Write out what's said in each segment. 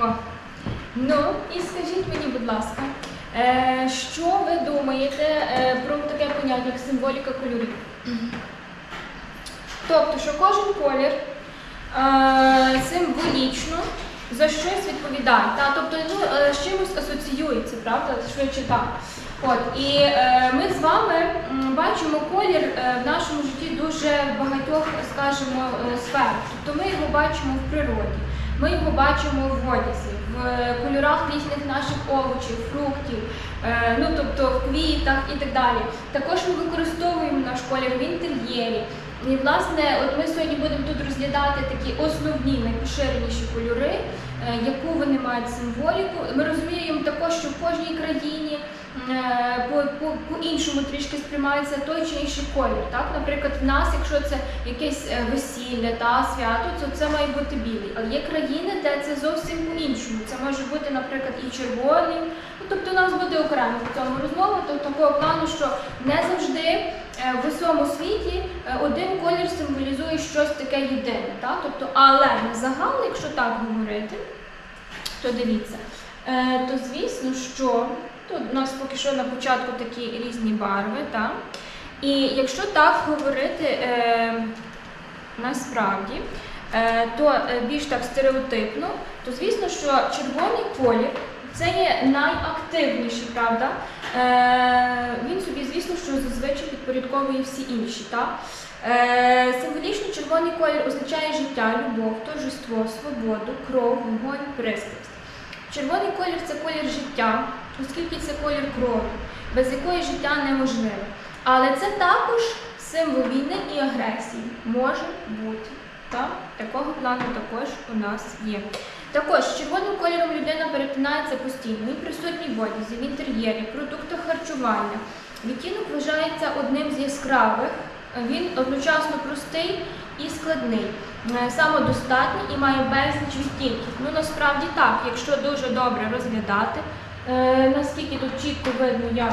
О. Ну, і скажіть мені, будь ласка, е, що ви думаєте е, про таке поняття, як символіка кольорів? Тобто, що кожен колір е, символічно за щось відповідає. Та? Тобто ну, е, з чимось асоціюється, правда? Швидше так. От, і е, ми з вами бачимо колір е, в нашому житті дуже багатьох, скажімо, е, сфер. Тобто ми його бачимо в природі, ми його бачимо в одязі, в кольорах різних наших овочів, фруктів, е, ну тобто в квітах і так далі. Також ми використовуємо наш колір в інтер'єрі. І власне, от ми сьогодні будемо тут розглядати такі основні найпоширеніші кольори, е, яку вони мають символіку. Ми розуміємо також, що в кожній країні е, по, по, по-іншому трішки сприймається той чи інший колір. Так? Наприклад, в нас, якщо це якесь е, весілля та свято, то це має бути білий. Але є країни, де це зовсім по-іншому. Це може бути, наприклад, і червоний. Тобто у нас буде окремо в цьому розмова, то такого плану, що не завжди е, в усьому світі е, один колір символізує щось таке єдине. Так? Тобто, але на якщо так говорити, то дивіться, е, то звісно, що тут у нас поки що на початку такі різні барви, так? І якщо так говорити насправді, то більш так стереотипно, то звісно, що червоний колір це є найактивніший, правда? Е, він собі, звісно, що зазвичай підпорядковує всі інші. Так? Е, символічно червоний колір означає життя, любов, торжество, свободу, кров, вогонь, пристрасть. Червоний колір це колір життя, оскільки це колір крові, без якої життя неможливе. Але це також символ війни і агресії може бути. Так? Такого плану також у нас є. Також з червоним кольором людина перетинається постійно. Він присутній в одязі, в інтер'єрі, продуктах харчування. Відтінок вважається одним з яскравих. Він одночасно простий і складний, е, самодостатній і має безліч відтінків. Ну насправді так, якщо дуже добре розглядати, е, наскільки тут чітко видно, я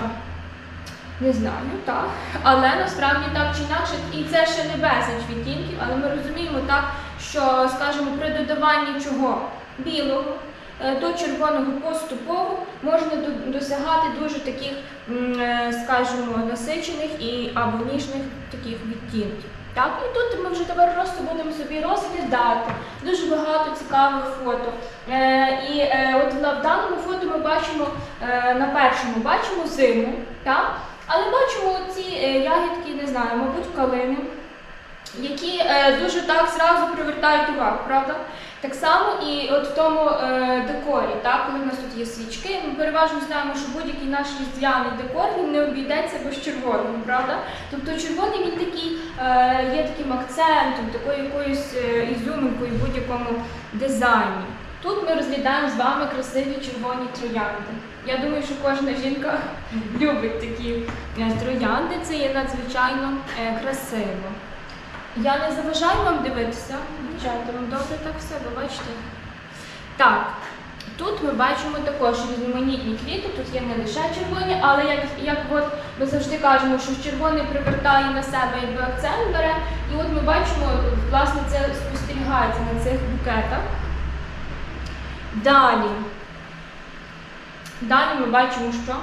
не знаю, так. Але насправді так чи інакше, і це ще не безліч відтінків, але ми розуміємо так, що, скажімо, при додаванні чого білого е, до червоного поступово можна досягати дуже таких, е, скажімо, насичених і або ніжних таких відтінків. Так, і тут ми вже тепер просто будемо собі розглядати дуже багато цікавих фото. Е, і е, от в даному фото ми бачимо е, на першому бачимо зиму, так? але бачимо ці е, ягідки, не знаю, мабуть, калини, які е, дуже так зразу привертають увагу, правда? Так само і от в тому е, декорі, так, коли в нас тут є свічки, ми переважно знаємо, що будь-який наш різдвяний декор він не обійдеться без червоного, правда? Тобто червоний він такий е, є таким акцентом, такою якоюсь е, ізюминкою в будь-якому дизайні. Тут ми розглядаємо з вами красиві червоні троянди. Я думаю, що кожна жінка любить такі е, троянди. Це є надзвичайно е, красиво. Я не заважаю вам дивитися, дівчата, вам добре так все, ви бачите? Так, тут ми бачимо також різноманітні квіти, тут є не лише червоні, але як, як от ми завжди кажемо, що червоний привертає на себе якби акцент бере. І от ми бачимо, власне, це спостерігається на цих букетах. Далі. Далі ми бачимо, що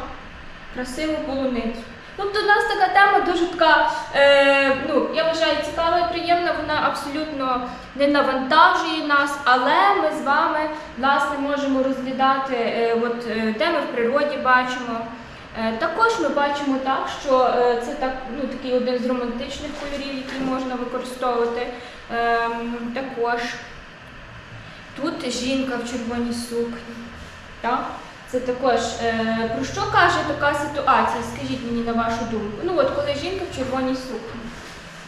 красиву полуницю. Тобто у нас така тема дуже така, е, ну, я вважаю, цікава і приємна, вона абсолютно не навантажує нас, але ми з вами власне можемо розглядати е, от, е, теми в природі бачимо. Е, також ми бачимо так, що е, це так, ну, такий один з романтичних кольорів, який можна використовувати. Ем, також тут жінка в червоній сукні. Так? Це також е, про що каже така ситуація? Скажіть мені на вашу думку. Ну от коли жінка в червоній сукні,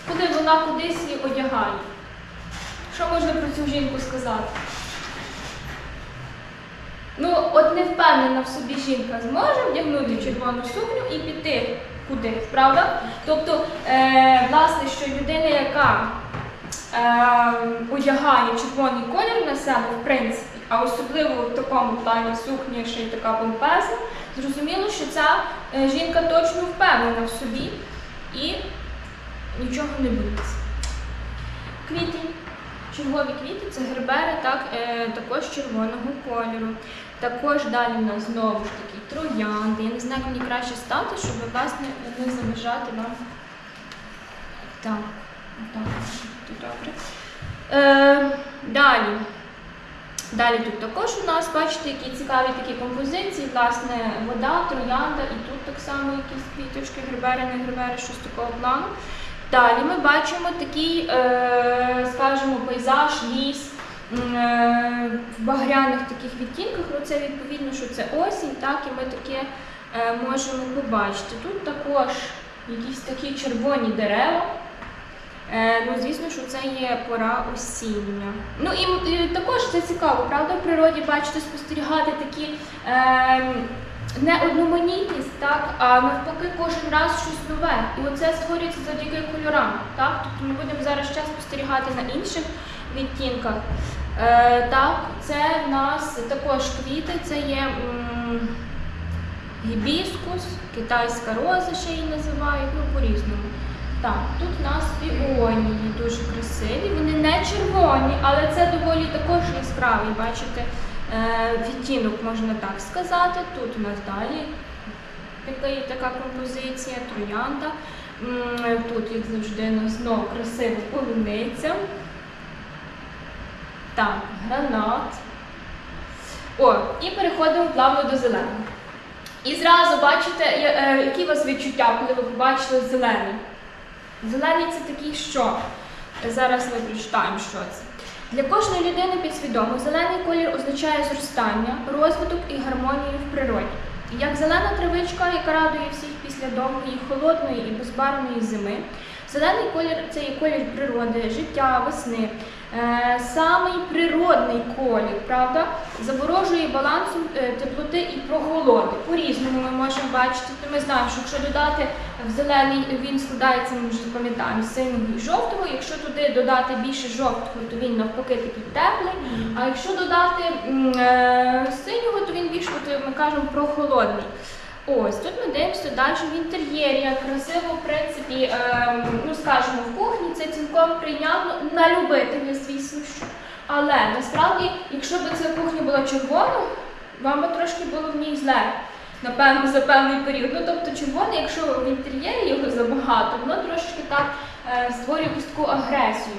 коли вона кудись її одягає. Що можна про цю жінку сказати? Ну, от не впевнена в собі жінка зможе вдягнути червону сукню і піти кудись, правда? Тобто, е, власне, що людина, яка е, одягає червоний колір на себе, в принципі, а особливо в такому плані сукня, ще й така помпезна, зрозуміло, що ця е, жінка точно впевнена в собі і нічого не боїться. Квітень, чергові квіти це гербери, так, е, також червоного кольору. Також далі в нас знову ж таки троянди. Я не знаю, як мені краще стати, щоб власне не заважати вам. Так, так, добре. Е, далі. Далі тут також у нас, бачите, які цікаві такі композиції, власне, вода, троянда, і тут так само якісь квіточки, грибери, не грибери, щось такого плану. Далі ми бачимо такий, е, скажімо, пейзаж, ліс е, в багряних таких відтінках. Ну, це відповідно, що це осінь, так, і ми таке е, можемо побачити. Тут також якісь такі червоні дерева. Е, ну, звісно, що це є пора осіння. Ну і, і також це цікаво, правда, в природі бачите, спостерігати такі е, не одноманітність, так, а навпаки, кожен раз щось нове. І оце створюється завдяки кольорам. Так? Тобто ми будемо зараз ще спостерігати на інших відтінках. Е, так, це в нас також квіти, це є. м, Гібіскус, китайська роза ще її називають, ну по-різному. Так, тут у нас піонії дуже красиві. Вони не червоні, але це доволі також яскравий, бачите, е, відтінок, можна так сказати. Тут у нас далі така, така композиція, троянда. Тут, як завжди, знову красива полуниця. Так, гранат. О, і переходимо плавно до зеленого. І зразу бачите, е, які у вас відчуття, коли ви побачили зелений. Зелений це такий що? Зараз ми прочитаємо, що це. Для кожної людини підсвідомо зелений колір означає зростання, розвиток і гармонію в природі. Як зелена травичка, яка радує всіх після довгої, холодної і безбарвної зими. Зелений колір це і колір природи, життя, весни. Е, самий природний колір, правда, заворожує балансом е, теплоти і прохолоди. По-різному ми можемо бачити. То ми знаємо, що якщо додати в зелений, він складається, ми вже пам'ятаємо, синього і жовтого. Якщо туди додати більше жовтого, то він навпаки такий теплий. А якщо додати е, синього, то він більш, ми кажемо, прохолодний. Ось тут ми дивимося далі в інтер'єрі, як красиво, в принципі, ем, ну скажімо, в кухні це цілком прийнятно на любителя, звісно, що. Але насправді, якщо б ця кухня була червона, вам би трошки було в ній зле. Напевно, за певний період. Ну, тобто червоне, якщо в інтер'єрі його забагато, воно трошки так е, створює якусь таку агресію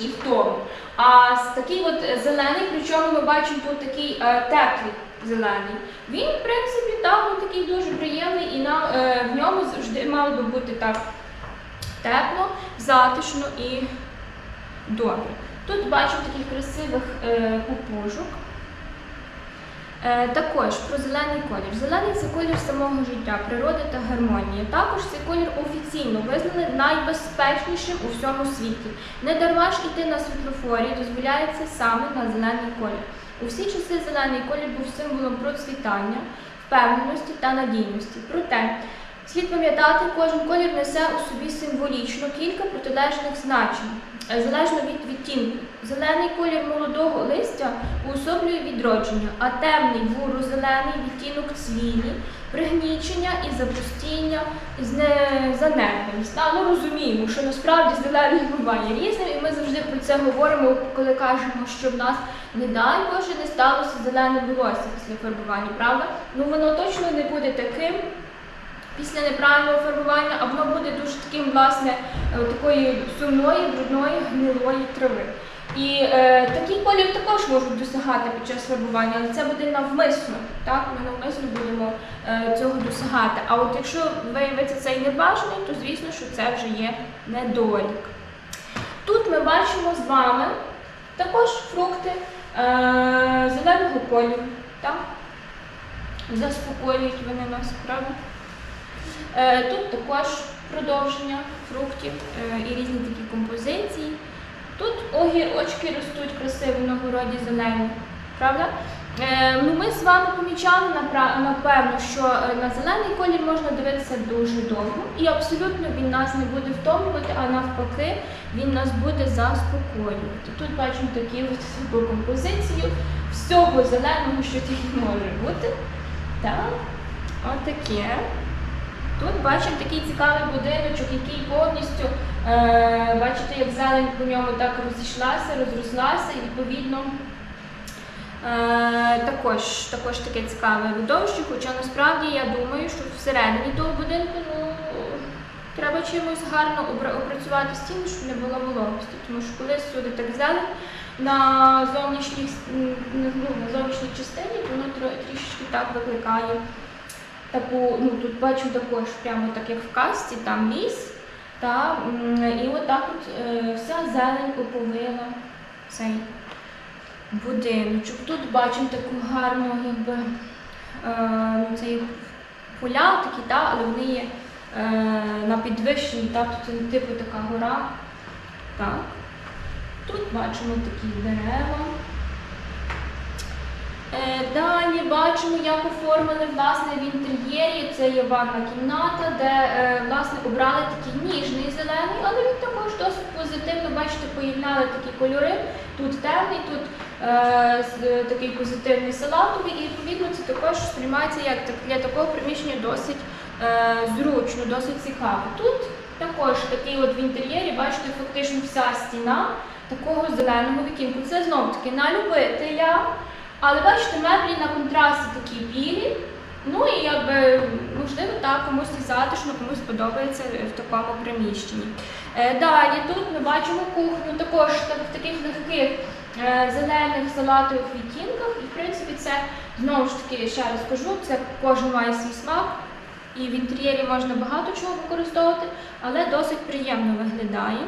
і в тому. А такий от зелений, причому ми бачимо тут такий е, теплий зелений. Він, в принципі, так, він такий дуже приємний і нам е, в ньому завжди мало би бути так тепло, затишно і добре. Тут бачимо таких красивих е, пупужок. Е, також про зелений колір. Зелений це колір самого життя, природи та гармонії. Також цей колір офіційно визнаний найбезпечнішим у всьому світі. Не дарма ж іти на світлофорі дозволяється саме на зелений колір. У всі часи зелений колір був символом процвітання, впевненості та надійності. Проте слід пам'ятати, кожен колір несе у собі символічно кілька протилежних значень, е, залежно від відтінку. Зелений колір молодого листя уособлює відродження, а темний буро-зелений відтінок цвілі, пригнічення і запустіння, зне- занедбаність. Та, Ну розуміємо, що насправді зелений буває різним, і ми завжди про це говоримо, коли кажемо, що в нас, не дай Боже, не сталося зелене волосся після фарбування, правда? Ну воно точно не буде таким. Після неправильного фарбування, а воно буде дуже таким, власне, е, такої сумної, брудної, гнилої трави. І е, такий колір також можуть досягати під час фарбування, але це буде навмисно. Так? Ми навмисно будемо е, цього досягати. А от якщо виявиться цей небажаний, то звісно, що це вже є недолік. Тут ми бачимо з вами також фрукти е, зеленого кольору. Так? Заспокоюють вони нас, правда? Е, Тут також продовження фруктів е, і різні такі композиції. Тут огірочки ростуть красиво на городі зелені, правда? Е, ну, ми з вами помічали напевно, що е, на зелений колір можна дивитися дуже довго, і абсолютно він нас не буде втомлювати, а навпаки, він нас буде заспокоювати. Тут бачимо таку композицію всього зеленого, що тільки може бути. Так, отаке. Тут бачимо такий цікавий будиночок, який повністю бачите, як зелень по ньому так розійшлася, розрослася і відповідно. Е, також, також таке цікаве видовище, хоча насправді я думаю, що всередині того будинку ну, треба чимось гарно опрацювати стіни, щоб не було вологості. Тому що коли сюди так зелень на м, ну, на зовнішній частині, то воно трішечки так викликає таку, ну тут бачу також, прямо так як в касті, там ліс. Та, і отак от е, вся зелень оповила цей будиночок. Тут бачимо таку гарну, якби е, ну, це поля такі, та, але вони є е, на підвищенні, та, тут типу така гора. Так. Тут бачимо такі дерева. Далі бачимо, як оформили власне в інтер'єрі. Це є ванна кімната, де е, власне обрали такий ніжний зелений, але він також досить позитивно. Бачите, поєднали такі кольори. Тут темний, тут е, такий позитивний салатовий, і відповідно це також сприймається як для такого приміщення досить е, зручно, досить цікаво. Тут також такий от в інтер'єрі, бачите, фактично вся стіна такого зеленого відтінку. Це знов таки на любителя. Але бачите, меблі на контрасті такі білі. Ну і якби можливо так, комусь і затишно, комусь подобається в такому приміщенні. Е, далі тут ми бачимо кухню, також в таких легких е, зелених салатових відтінках. І в принципі це знову ж таки ще раз кажу, це кожен має свій смак. І в інтер'єрі можна багато чого використовувати, але досить приємно виглядає.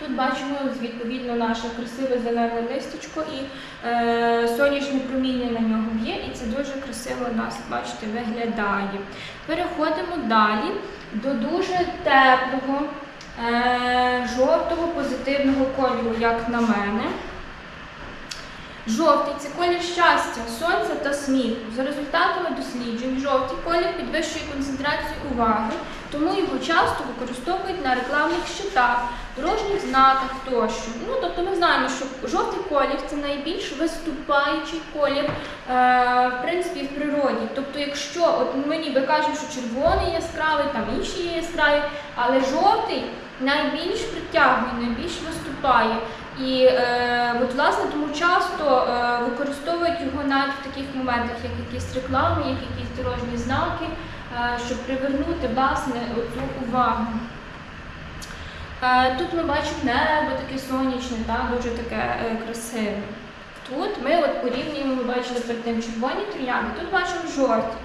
Тут бачимо відповідно наше красиве зелене листячко і е, сонячне проміння на нього б'є, і це дуже красиво у нас, бачите, виглядає. Переходимо далі до дуже теплого, е, жовтого позитивного кольору, як на мене. Жовтий це колір щастя, сонця та сміху. За результатами досліджень, жовтий колір підвищує концентрацію уваги, тому його часто використовують на рекламних щитах, дорожніх знаках тощо. Ну, тобто ми знаємо, що жовтий колір це найбільш виступаючий колір е, в принципі в природі. Тобто, якщо от ми ніби кажемо, що червоний яскравий, там інші є яскраві, але жовтий найбільш притягує, найбільш виступає. І е, от, власне тому часто е, використовують його навіть в таких моментах, як якісь реклами, як якісь дорожні знаки, щоб привернути власне цю увагу. Е, тут ми бачимо небо таке сонячне, дуже таке е, красиве. Тут ми от порівнюємо, ми бачили перед тим червоні троянди, тут бачимо жовті.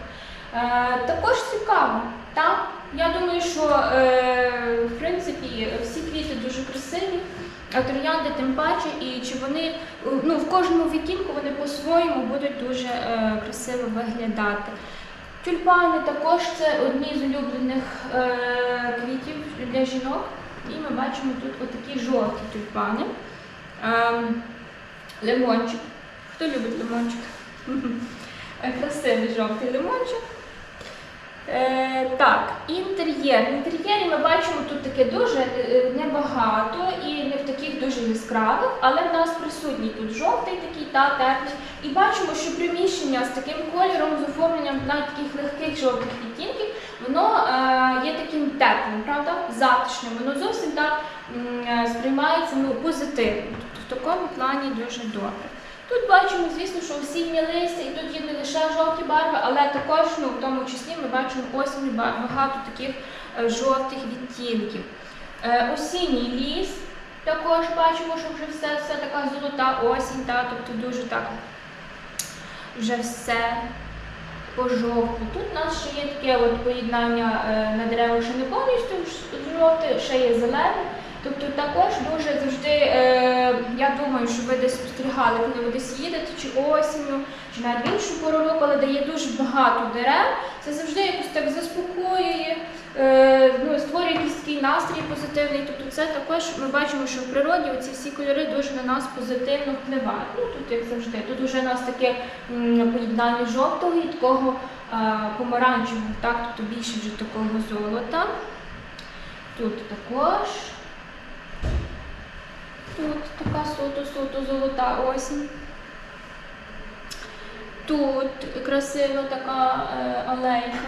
Е, також цікаво, так? Я думаю, що е, в принципі всі квіти дуже красиві, а троянди тим паче, і чи вони е, ну, в кожному відтінку вони по-своєму будуть дуже е, красиво виглядати. Тюльпани також це одні з улюблених е, квітів для жінок. І ми бачимо тут отакі жовті тюльпани. Ем, лимончик. Хто любить лимончик? Е, Красивий жовтий лимончик. Е, так, інтер'єр. В інтер'єрі ми бачимо тут таке дуже е, небагато і не в таких дуже яскравих, але в нас присутній тут жовтий такий та теплий. І бачимо, що приміщення з таким кольором, з оформленням навіть таких легких жовтих відтінків, воно е, є таким теплим, правда? Затишним. Воно зовсім так е, сприймається ну, позитивно. Тобто в такому плані дуже добре. Тут бачимо, звісно, що осіннє листя, і тут є не лише жовті барви, але також ну, в тому числі ми бачимо барви, багато таких е, жовтих відтінків. Е, осінній ліс також бачимо, що вже все, все така золота осінь, та, тобто дуже так вже все пожовкло. Тут у нас ще є таке от поєднання е, на деревах, ще не повністю жовте, ще є зелене. Тобто також дуже завжди, е, я думаю, що ви десь спостерігали, коли ви десь їдете, чи осінню, чи навіть в іншу пору року, але де є дуже багато дерев, це завжди якось так заспокоює, е, ну, створює якийсь такий настрій позитивний. Тобто це також ми бачимо, що в природі ці всі кольори дуже на нас позитивно впливають. Ну тут як завжди. Тут вже у нас таке поєднання жовтого і такого е, помаранчевого, так, тобто більше вже такого золота. Тут також. Тут така суто-суто золота осінь. Тут красива така е, алейка.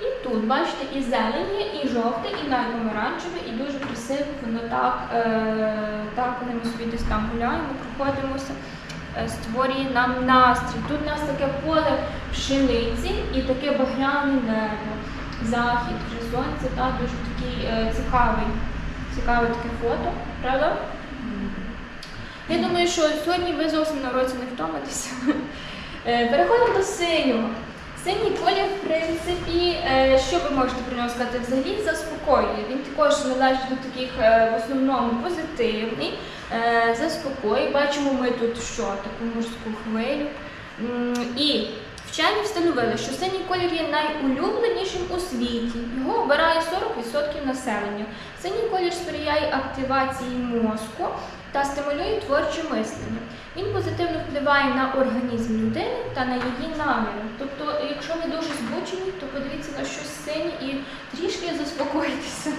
І тут, бачите, і зелені, і жовте, і навіть і дуже красиво воно так, е, так коли ми собі десь там гуляємо, проходимося, е, створює нам настрій. Тут у нас таке поле пшениці і таке багряне небо. Захід, вже сонце, так, дуже такий е, цікавий, цікаве таке фото, правда? Я думаю, що сьогодні ви зовсім на уроці не втомитеся. Е, Переходимо до синього. Синій колір, в принципі, е, що ви можете про нього сказати? Взагалі заспокоює. Він також належить до таких е, в основному позитивний, заспокоює. Бачимо ми тут що, таку морську хвилю. І вчені встановили, що синій колір є найулюбленішим у світі. Його обирає 40% населення. Синій колір сприяє активації мозку та стимулює творче мислення. Він позитивно впливає на організм людини та на її наміри. Тобто, якщо ви дуже збучені, то подивіться на щось синє і трішки заспокойтеся.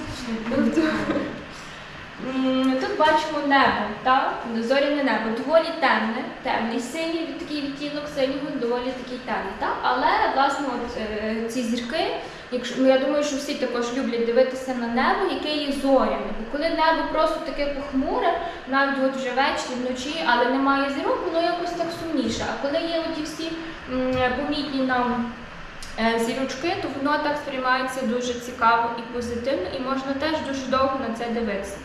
Тут бачимо небо, так? зоряне небо, доволі темне, темний синій, такий відтінок синього, доволі такий темний. Так? Але власне от, е, ці зірки, якщо ну, я думаю, що всі також люблять дивитися на небо, яке є зоряне. Коли небо просто таке похмуре, навіть от вже ввечері, вночі, але немає зірок, воно якось так сумніше. А коли є оті всі м, помітні нам е, зірочки, то воно так сприймається дуже цікаво і позитивно, і можна теж дуже довго на це дивитися.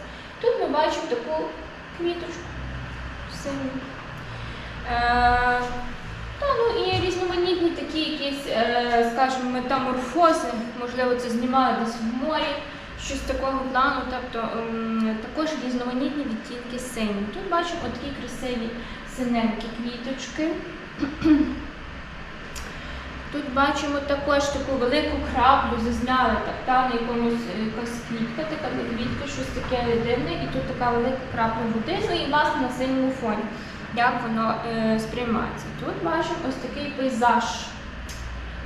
Тут ми бачимо таку квіточку синю. Е, та, ну і різноманітні такі якісь, е, скажімо, метаморфози, можливо, це знімали десь в морі, щось такого плану, тобто ем, також різноманітні відтінки сині. Тут бачимо такі красиві синенькі квіточки. Тут бачимо також таку велику краплю, зазняли так, та, на якомусь е, квітка, така квітка, щось таке дивне, і тут така велика крапля води, ну і власне на синьому фоні, як воно е, сприймається. Тут бачимо ось такий пейзаж.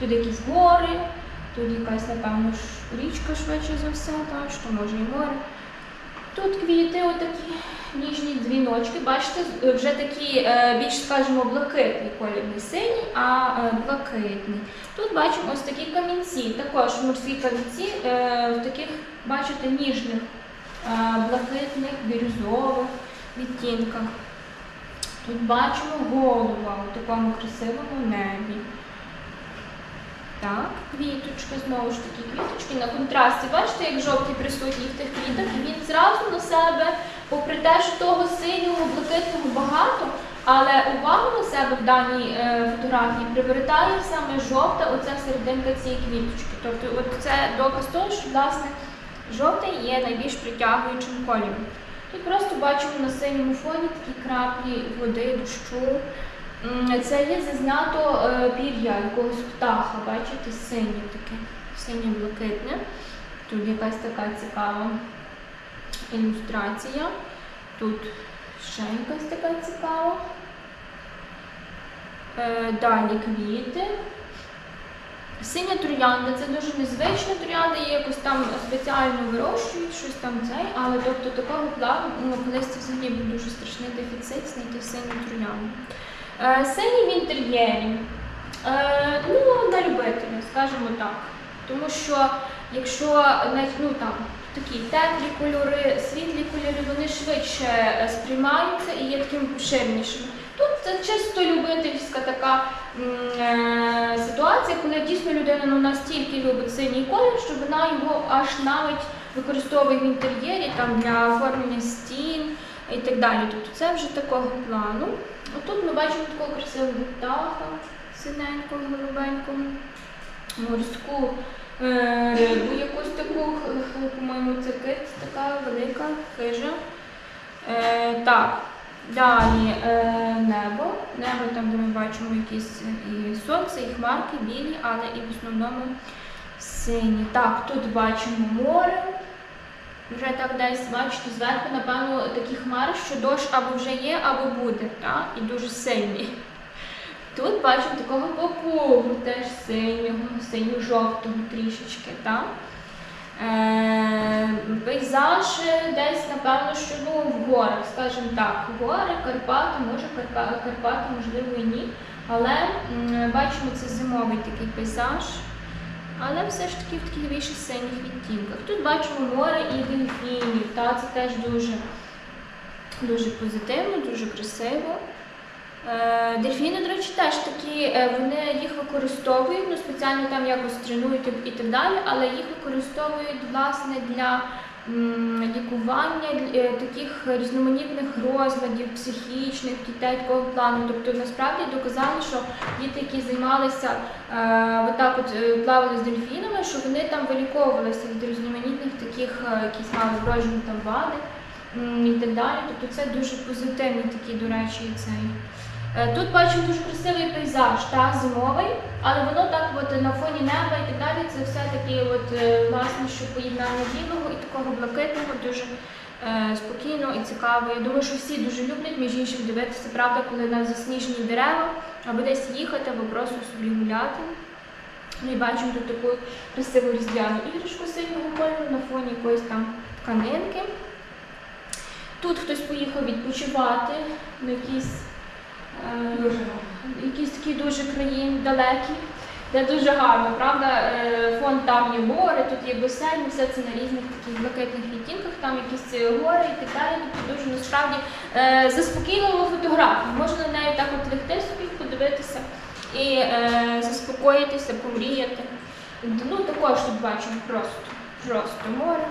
Тут якісь гори, тут якась, напевно, річка швидше за все, так, що може і море. Тут квіти, отакі ніжні дзвіночки. Бачите, вже такі е, більш, скажімо, блакитний колір, не синій, а е, блакитний. Тут бачимо ось такі камінці, також морські камінці е, в таких, бачите, ніжних, е, блакитних, бірюзових відтінках. Тут бачимо голуба у такому красивому небі. Так, квіточки, знову ж таки, квіточки на контрасті. Бачите, як жовті присутні в тих квітах, і він зразу на себе, попри те, що того синього, блакитного багато, але увагу на себе в даній е, фотографії привертає саме жовта, оця серединка цієї квіточки. Тобто, от це доказ того, що власне жовтий є найбільш притягуючим кольором. Тут просто бачимо на синьому фоні такі краплі води, дощу. Це є зазнято е, пір'я якогось птаха, бачите, синє таке, синє-блакитне. Тут якась така цікава ілюстрація. Тут ще якась така цікава. Е, Далі квіти. Синя троянда це дуже незвична троянда, її якось там спеціально вирощують, щось там цей, але тобто такого плану, ну колись це взагалі був дуже страшний дефіцит знайти синю троянду. Е, Синій в інтер'єрі. Е, Ну, на любителя, скажімо так. Тому що якщо ну, там, такі теплі кольори, світлі кольори, вони швидше е, сприймаються і є такими поширенішими. Тут це чисто любительська така ситуація, коли дійсно людина ну, настільки любить синій колір, що вона його аж навіть використовує в інтер'єрі там, для оформлення стін і так далі. Тобто це вже такого плану. Отут ми бачимо такого красивого птаха, синенького, голубенького, морську е, рибу, якусь таку, по-моєму, це кит, така велика, хижа. Е, так, далі е, небо. Небо там, де ми бачимо якісь і сонце, і хмарки білі, але і в основному сині. Так, тут бачимо море. Вже так десь, бачите, зверху, напевно, такі хмари, що дощ або вже є, або буде, так? і дуже сильний. Тут бачимо такого попугу, теж синього, синьо-жовтого трішечки. Так? Е, пейзаж десь, напевно, що ну, в горах, скажімо так, гори, Карпати, може Карпа- Карпати, можливо, і ні. Але бачимо, це зимовий такий пейзаж. Але все ж таки в таких більше синіх відтінках. Тут бачимо море і дельфінів, та це теж дуже, дуже позитивно, дуже красиво. Е, Дельфіни, до речі, теж такі, е, вони їх використовують, ну спеціально там якось тренують і- так далі, але їх використовують власне для лікування е, таких різноманітних розладів, психічних дітей такого плану. Тобто насправді доказали, що діти, які займалися е, отак от е, плавали з дельфінами, що вони там виліковувалися від різноманітних таких, якісь мали вроджені там вади і так далі. Тобто це дуже позитивний такий, до речі, цей. Е, Тут бачимо дуже красивий пейзаж, та зимовий, але воно так от на фоні неба і так далі. Це все таки, е, власне, що поєднання білого і такого блакитного дуже е, спокійно і цікаво. Я думаю, що всі дуже люблять між іншим дивитися, правда, коли на засніжені дерева, або десь їхати, або просто собі гуляти. Ну і бачимо тут таку красиву різдвяну іграшку синього кольору на фоні якоїсь там тканинки. Тут хтось поїхав відпочивати на якісь якісь такі дуже країни далекі, де дуже гарно, правда? Е, Фон там є море, тут є басейн, все це на різних таких блакитних відтінках, там якісь е, гори і так далі. Тобто дуже насправді е, заспокійлива фотографія. Можна на неї так от легти собі, подивитися і е, заспокоїтися, помріяти. Ну, також тут бачимо просто, просто море.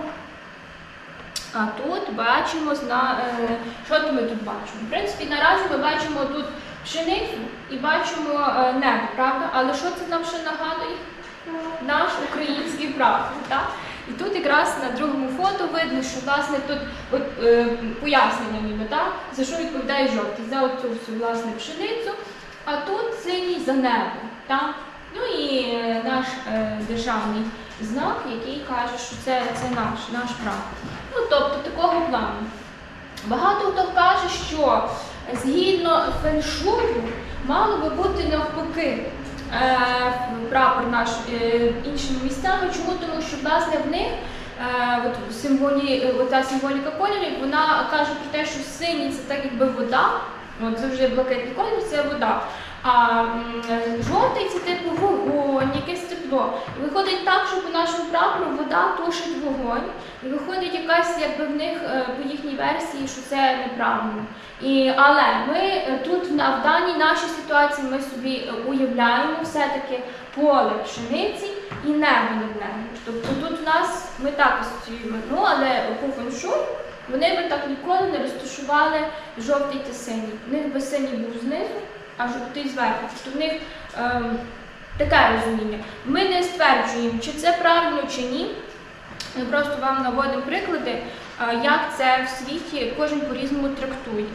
А тут бачимо, е, що ми тут бачимо? В принципі, наразі ми бачимо тут пшеницю і бачимо е, небо, правда? Але що це нам ще нагадує? Наш український прапор. Так? І тут якраз на другому фото видно, що власне тут е, пояснення ніби, так? за що відповідає жовтий, за оцю всю власне пшеницю, а тут синій за небо. Так? Ну і наш державний знак, який каже, що це, це наш, наш прапор. Ну, тобто такого плану. Багато хто каже, що згідно феншую мало би бути навпаки е, прапор наш е, іншими місцями. Чому? Тому що власне в них е, от символі, оця символіка кольорів, вона каже про те, що синій це так якби вода, от завжди блакитний колір це вода. А жовтий це типу вогонь, якесь тепло. Виходить так, що по нашому прапору вода тушить вогонь. І виходить якась, якби в них е, по їхній версії, що це неправильно. І, але ми е, тут на в даній нашій ситуації ми собі е, уявляємо все-таки поле пшениці і небо над ним. Тобто тут в нас ми так асоціюємо. Ну але по феншуй вони би так ніколи не розташували жовтий та синій. В них би синій був знизу, а жовтий зверху. Тобто в них е, таке розуміння. Ми не стверджуємо, чи це правильно, чи ні. Ми просто вам наводимо приклади, е, як це в світі кожен по-різному трактує.